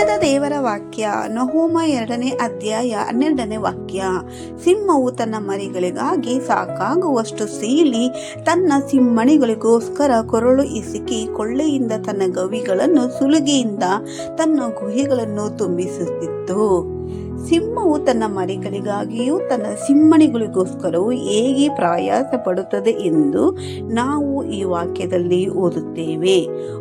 ದಿನದ ದೇವರ ವಾಕ್ಯ, ನಹೋಮ ಎರಡನೇ ಅಧ್ಯಾಯ ಹನ್ನೆರಡನೇ ವಾಕ್ಯ. ಸಿಂಹವು ತನ್ನ ಮರಿಗಳಿಗಾಗಿ ಸಾಕಾಗುವಷ್ಟು ಸೀಲಿ, ತನ್ನ ಸಿಂಹಣಿಗಳಿಗೋಸ್ಕರ ಕೊರಳು ಇಸುಕಿ ಕೊಳ್ಳೆಯಿಂದ ತನ್ನ ಗವಿಗಳನ್ನು ಸುಲಿಗೆಯಿಂದ ತನ್ನ ಗುಹೆಗಳನ್ನು ತುಂಬಿಸುತ್ತಿತ್ತು. ಸಿಂಹವು ತನ್ನ ಮರಿಗಳಿಗಾಗಿಯೂ ತನ್ನ ಸಿಂಹಣಿಗಳಿಗೋಸ್ಕರವೂ ಹೇಗೆ ಪ್ರಯಾಸ ಪಡುತ್ತದೆ ಎಂದು ನಾವು ಈ ವಾಕ್ಯದಲ್ಲಿ ಓದುತ್ತೇವೆ.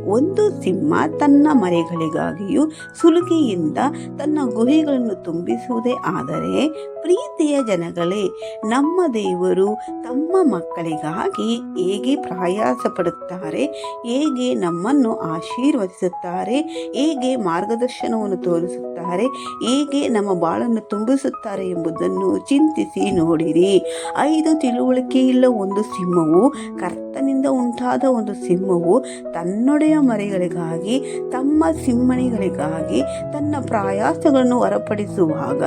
ಒಂದು ಸಿಂಹ ತನ್ನ ಮರಿಗಳಿಗಾಗಿಯೂ ಸುಲಿಗೆಯಿಂದ ತನ್ನ ಗುಹೆಗಳನ್ನು ತುಂಬಿಸುವುದೇ ಆದರೆ ಪ್ರೀತಿಯ ಜನಗಳೇ, ನಮ್ಮ ದೇವರು ತಮ್ಮ ಮಕ್ಕಳಿಗಾಗಿ ಹೇಗೆ ಪ್ರಯಾಸ ಪಡುತ್ತಾರೆ ಹೇಗೆ ನಮ್ಮನ್ನು ಆಶೀರ್ವದಿಸುತ್ತಾರೆ, ಹೇಗೆ ಮಾರ್ಗದರ್ಶನವನ್ನು ತೋರಿಸುತ್ತಾರೆ, ಹೇಗೆ ನಮ್ಮ ಬಾಳನ್ನು ತುಂಬಿಸುತ್ತಾರೆ ಎಂಬುದನ್ನು ಚಿಂತಿಸಿ ನೋಡಿರಿ. ಐದು ತಿಳುವಳಿಕೆಯಿಲ್ಲ ಒಂದು ಸಿಂಹವು, ಕರ್ತನಿಂದ ಉಂಟಾದ ಒಂದು ಸಿಂಹವು ತನ್ನೊಡೆಯ ಮರಿಗಳಿಗಾಗಿ, ತಮ್ಮ ಸಿಂಹಣಿಗಳಿಗಾಗಿ ತನ್ನ ಪ್ರಾಯಾಸಗಳನ್ನು ಹೊರಪಡಿಸುವಾಗ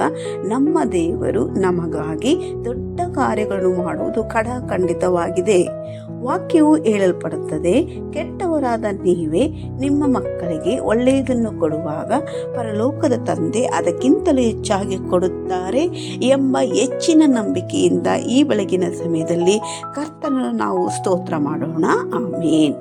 ನಮ್ಮ ದೇವರು ನಮಗಾಗಿ ದೊಡ್ಡ ಕಾರ್ಯಗಳನ್ನು ಮಾಡುವುದು ಖಡಾಖಂಡಿತವಾಗಿದೆ. ವಾಕ್ಯವು ಹೇಳಲ್ಪಡುತ್ತದೆ, ಕೆಟ್ಟವರಾದ ನೀವೇ ನಿಮ್ಮ ಮಕ್ಕಳಿಗೆ ಒಳ್ಳೆಯದನ್ನು ಕೊಡುವಾಗ ಪರಲೋಕದ ತಂದೆ ಅದಕ್ಕಿಂತಲೂ ಹೆಚ್ಚಾಗಿ ಕೊಡುತ್ತಾರೆ ಎಂಬ ಹೆಚ್ಚಿನ ನಂಬಿಕೆಯಿಂದ ಈ ಬೆಳಗಿನ ಸಮಯದಲ್ಲಿ ಕರ್ತನನ್ನು ನಾವು ಸ್ತೋತ್ರ ಮಾಡೋಣ. ಆಮೇನ್.